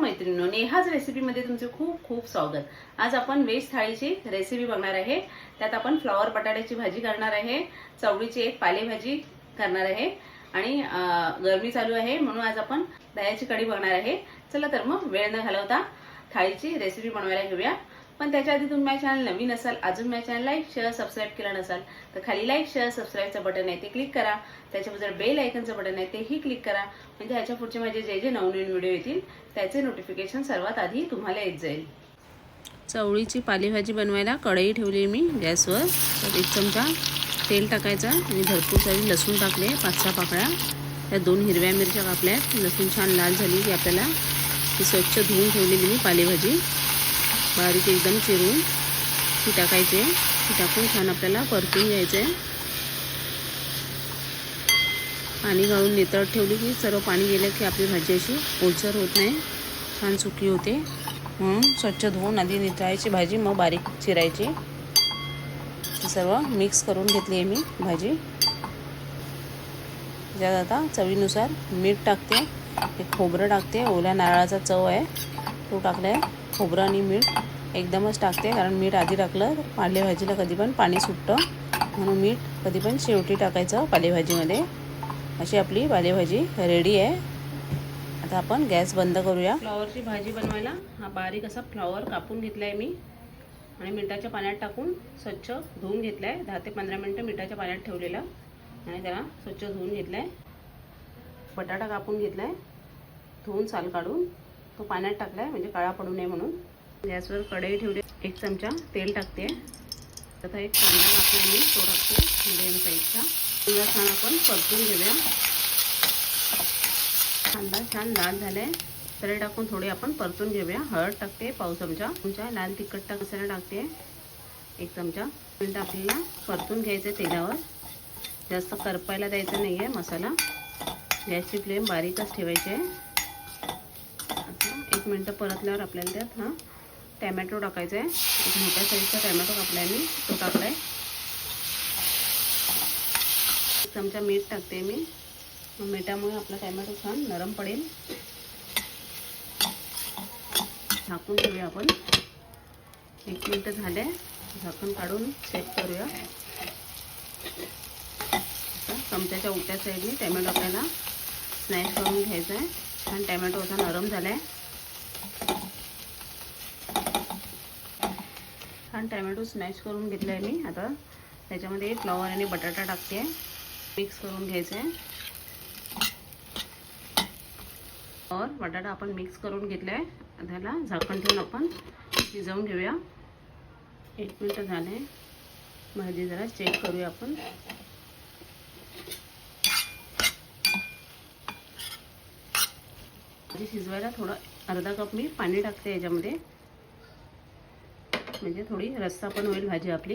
मैत्रिणींनो नेहाच रेसिपीमध्ये तुमचे खूप खूप स्वागत. आज आपण व्हेज थाळीची रेसिपी बघणार आहे. त्यात आपण फ्लॉवर बटाट्याची भाजी करणार आहे चवळीची एक पालेभाजी करणार आहे आणि गरमी चालू आहे म्हणून आज आपण दह्याची कढी बघणार आहे. चला तर मग वेळ न घालवता थाळीची रेसिपी बनवायला घेऊया. पण त्याच्या आधी तुम्ही माझ्या चॅनल नवीन असाल अजून माझ्या चॅनल लाईक शेअर सबस्क्राईब केला नसाल तर खाली लाईक शेअर सबस्क्राईबचं बटन आहे ते क्लिक करा. त्याच्याबद्दल बेल आयकनचं बटन आहे तेही क्लिक करा. म्हणजे ह्याच्या पुढचे माझे जे जे नवनवीन व्हिडिओ येतील त्याचे नोटिफिकेशन सर्वात आधी तुम्हाला येत जाईल. चवळीची पालेभाजी बनवायला कढई ठेवली मी गॅसवर. तर एक चमचा तेल टाकायचं आणि भरपूर सारी लसूण टाकले पाच सहा पाकळ्या. त्या दोन हिरव्या मिरच्या कापल्या लसूण छान लाल झाली की आपल्याला ती स्वच्छ धुवून ठेवलेली मी पालेभाजी. बारीक एकदम चिरून ती टाकायचे. ती टाकून छान आपल्याला परतून घ्यायचं. आहे पाणी घालून नितळ ठेवली की सर्व पाणी गेलं की आपली भाजी अशी ओलसर होत नाही. छान सुकी होते. म्हणून स्वच्छ धुवून आधी नितळायची भाजी मग बारीक चिरायची. सर्व मिक्स करून घेतली आहे मी भाजी. त्यात आता चवीनुसार मीठ टाकते. हे खोबरं टाकते. ओल्या नारळाचा चव आहे. तो टाकला आहे खोबरं आणि मीठ एकदमच टाकते कारण मीठ आधी टाकलं तर पालेभाजीला कधी पण पाणी सुटतं. म्हणून मीठ कधी पण शेवटी टाकायचं पालेभाजीमध्ये. अशी आपली पालेभाजी रेडी आहे. आता आपण गॅस बंद करूया. फ्लॉवरची भाजी बनवायला. हा बारीक असा फ्लॉवर कापून घेतला आहे मी. आणि मिठाच्या पाण्यात टाकून स्वच्छ धुवून घेतला आहे दहा ते पंधरा मिनटं मिठाच्या पाण्यात ठेवलेलं. आणि त्याला स्वच्छ धुवून घेतला आहे बटाटा कापून घेतला आहे धुवून साल काढून. तो पाण्यात टाकला आहे म्हणजे काळा पडू नये म्हणून. गॅसवर कढई ठेवली. एक चमचा तेल टाकते. आता एक कांदा कापला मी तो टाकतो मिडियम साईजचा कांदा छान आपण परतून घेऊया. कांदा छान लाल झालाय. तर टाकून थोडे आपण परतून घेऊया. हळद टाकते पाव चमचा. तुमच्या लाल तिखट टाक मसाला टाकते. एक चमचा. मिनटं आपल्याला परतून घ्यायचं तेलावर. जास्त करपायला द्यायचं नाही आहे मसाला. गॅसची फ्लेम बारीकच ठेवायची आहे. एक मिनटं परतल्यावर आपल्याला त्यात हा टॅमॅटो टाकायचा आहे. एक मोठ्या साईजचा टॅमॅटो कापला आहे मी तो टाकला आहे एक चमचा मीठ टाकते मी. मिठामुळे आपला टॅमॅटो छान नरम पडेल. झाकून ठेवूया आपण. एक मिनटं झाले. झाकून काढून चेक करूया. चमच्याच्या उलट्या साईडने टॅमॅटो आपल्याला स्नॅश करून घ्यायचा आहे. छान टॅमॅटो असा नरम झाला आहे छान टॅमॅटो स्मॅश करून घेतला आहे मी आता. त्याच्यामध्ये फ्लॉवर आणि बटाटा टाकते. मिक्स करून घ्यायचं आहे और बटाटा आपण मिक्स करून घेतला आहे त्याला झाकण ठेवून आपण शिजवून घेऊया. एक मिनटं झाले. भाजी जरा चेक करूया आपण. भाजी शिजवायला थोडं अर्धा कप मी पाणी टाकते याच्यामध्ये. म्हणजे थोडी रस्सा पण होईल भाजी आपली.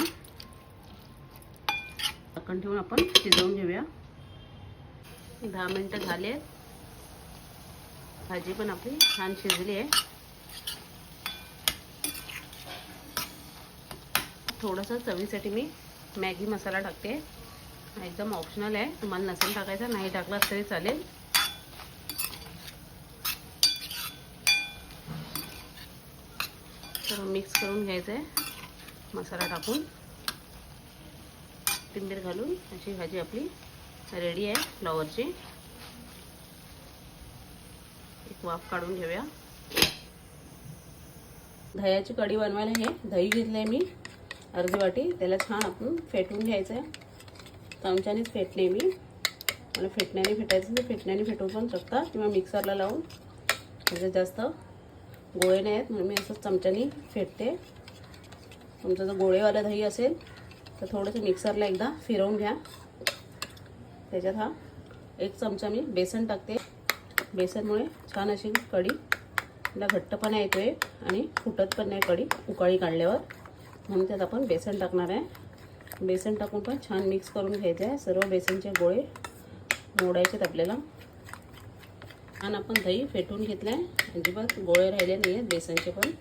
झाकण ठेवून आपण शिजवून घेऊया. दहा मिनटं झाले. भाजी पण आपली छान शिजली आहे. थोडंसं चवीसाठी मी मॅगी मसाला टाकते. एकदम ऑप्शनल आहे. तुम्हाला नसेल टाकायचा नाही टाकला तरी चालेल. सर्व मिक्स करून घ्यायचं आहे मसाला टाकून. कोथिंबीर घालून अशी भाजी आपली रेडी आहे फ्लॉवरची एक वाफ काढून घेऊया. दह्याची कढी बनवायला हे दही घेतलं आहे मी. अर्धी वाटी. त्याला छान आपण फेटून घ्यायचं आहे चमच्यानेच फेटले मी. मला फेटण्याने फेटायचं तर फेटण्याने फेटवू पण शकता. किंवा मिक्सरला लावून. त्याच्यात जास्त गोळे नाही आहेत म्हणून मी असं चमच्याने फेटते. तुमचं जर गोळेवालं दही असेल तर थोडंसं मिक्सरला एकदा फिरवून घ्या. त्याच्यात हा एक चमचा मी बेसन टाकते. बेसनमुळे छान अशी कढी तिला घट्टपणा येतो आहे आणि फुटत पण नाही कढी उकाळी काढल्यावर. म्हणून त्यात आपण बेसन टाकणार आहे. बेसन टाकून पण छान मिक्स करून घ्यायचं आहे. सर्व बेसनचे गोळे मोडायचेत आपल्याला. छान आपण दही फेटून घेतलं आहे अजिबात गोळे राहिले नाही आहेत बेसनचे पण.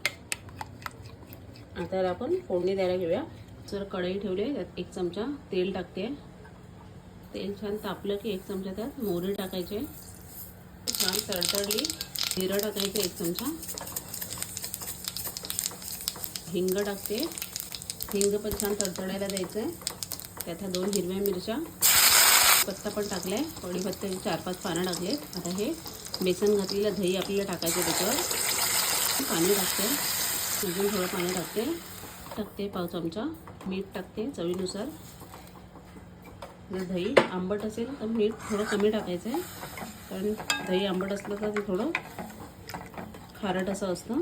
आता आपण फोडणी द्यायला घेऊया. जर कढई ठेवली आहे त्यात एक चमचा तेल टाकते. तेल छान तापलं की एक चमचा त्यात मोहरी टाकायचे. छान तडतडली जिरं टाकायचं एक चमचा. हिंग टाकते. हिंग पण छान तडतडायला द्यायचं. आहे त्यात ह्या दोन हिरव्या मिरच्या. पत्ता पण टाकलाय. कढीपत्त्याचे चार पाच पानं टाकलेत. आता हे बेसन घातलेलं दही आपल्याला टाकायचं त्याच्यावर. पाणी टाकते. अजून थोडं पाणी टाकते. टाकते पाव चमचा. मीठ टाकते चवीनुसार. जर दही आंबट असेल तर मीठ थोडं कमी टाकायचं आहे. कारण दही आंबट असलं तर ते थोडं खारट असं असतं.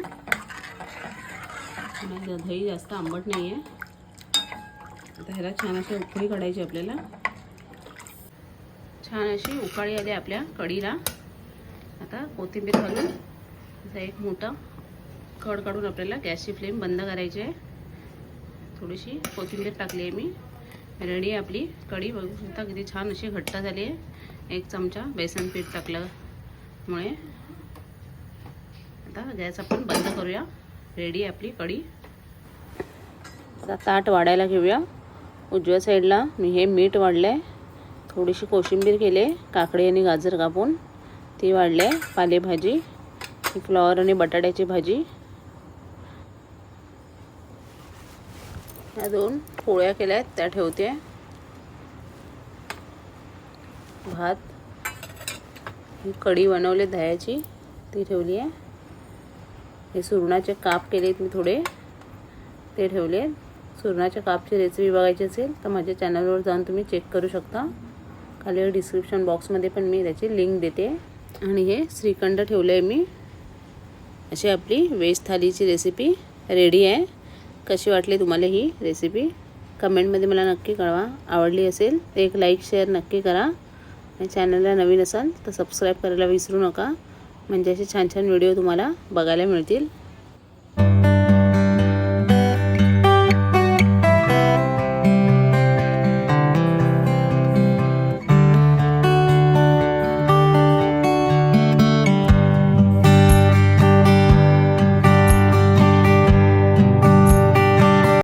दही जास्त आंबट नाही आहे आता ह्याला छान अशी उकळी काढायची आपल्याला. छान अशी उकाळी आली आपल्या कढीला. आता कोथिंबीर घालून असा एक मोठा कड काढून आपल्याला गॅसची फ्लेम बंद करायची आहे. थोडीशी कोथिंबीर टाकली आहे मी. रेडी आहे आपली कढी बघू शकता किती छान अशी घट्ट झाली आहे. एक चमचा बेसन पीठ टाकल्यामुळे. आता गॅस आपण बंद करूया. रेडी आहे आपली कढी. आता ताट वाढायला घेऊया. उजव्या साईडला मी हे मीठ वाढलं आहे थोडीशी कोशिंबीर केली आहे. काकडी आणि गाजर कापून. ती वाढली आहे पालेभाजी ही फ्लॉवर आणि बटाट्याची भाजी. ह्या दोन पोळ्या केल्या आहेत त्या ठेवते. भात. ही कढी बनवली दह्याची. ती ठेवली आहे. हे सुरणाचे काप केले आहेत मी थोडे. ते ठेवले सुरणाच्या कापची रेसिपी बघायची असेल तर माझ्या चॅनलवर जाऊन तुम्ही चेक करू शकता. खाली डिस्क्रिप्शन बॉक्समध्ये पण मी त्याची लिंक देते. आणि हे श्रीखंड ठेवलं आहे मी. अशी आपली व्हेज थालीची रेसिपी रेडी आहे. कशी वाटली तुम्हाला ही रेसिपी कमेंटमध्ये मला नक्की कळवा. आवडली असेल तर एक लाईक शेअर नक्की करा. आणि चॅनलला नवीन असाल तर सबस्क्राईब करायला विसरू नका. म्हणजे असे छान छान व्हिडिओ तुम्हाला बघायला मिळतील.